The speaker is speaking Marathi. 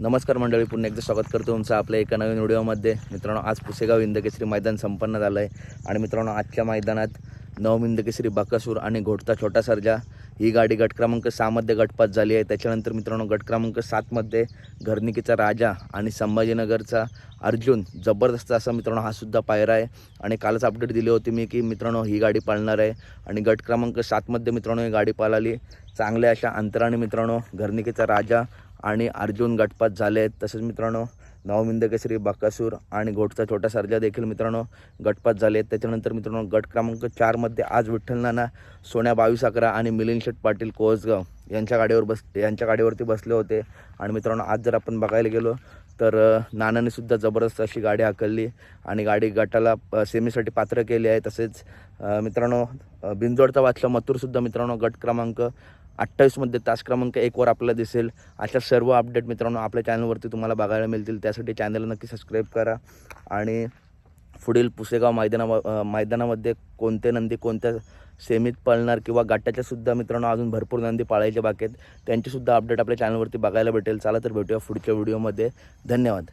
नमस्कार मंडळी पुन्हा एकदा स्वागत करतो तुमचं आपल्या एका नवीन व्हिडिओमध्ये. मित्रांनो आज पुसेगाव इंदकेसरी मैदान संपन्न झालं आहे आणि मित्रांनो आजच्या मैदानात नवम इंदकेसरी बाकासूर आणि घोटता छोटा सर्जा ही गाडी गट क्रमांक सहामध्ये गटपात झाली आहे. त्याच्यानंतर मित्रांनो गट क्रमांक सातमध्ये घरनिकीचा राजा आणि संभाजीनगरचा अर्जुन जबरदस्त असा मित्रांनो हा सुद्धा पायरा आहे. आणि कालच अपडेट दिली होती मी की मित्रांनो ही गाडी पाळणार आहे. आणि गट क्रमांक सातमध्ये मित्रांनो ही गाडी पाळाली. चांगल्या अशा अंतराने मित्रांनो घरनिकीचा राजा आणि अर्जुन गटपात झाले आहेत. तसेच मित्रांनो नवमिंद केसरी बाकासूर आणि घोटचा छोटा सर्जा देखील मित्रांनो गटपात झाले आहेत. त्याच्यानंतर मित्रांनो गट क्रमांक चारमध्ये आज विठ्ठल नाना सोन्या बावीस अकरा आणि मिलिंद शेठ पाटील कोसगाव यांच्या गाडीवर बस यांच्या गाडीवरती बसले होते. आणि मित्रांनो आज जर आपण बघायला गेलो तर नानानेसुद्धा नानाने सुद्धा जबरदस्त अशी गाडी हाकलली आणि गाडी गटाला सेमीसाठी पात्र केली आहे. तसेच मित्रांनो बिंजोडचा वाचला मथुरसुद्धा मित्रांनो गट क्रमांक अठ्ठावीसमध्ये तास क्रमांक एकवर आपल्याला दिसेल. अशा सर्व अपडेट मित्रांनो आपल्या चॅनलवरती तुम्हाला बघायला मिळतील. त्यासाठी चॅनलला नक्की सबस्क्राईब करा. आणि पुढील पुसेगाव मैदाना मैदानामध्ये कोणते नंदी कोणत्या सेमीत पळणार किंवा गाट्याच्यासुद्धा मित्रांनो अजून भरपूर नंदी पाळायचे बाकी आहेत. त्यांचीसुद्धा अपडेट आपल्या चॅनलवरती बघायला भेटेल. चला तर भेटूया पुढच्या व्हिडिओमध्ये धन्यवाद.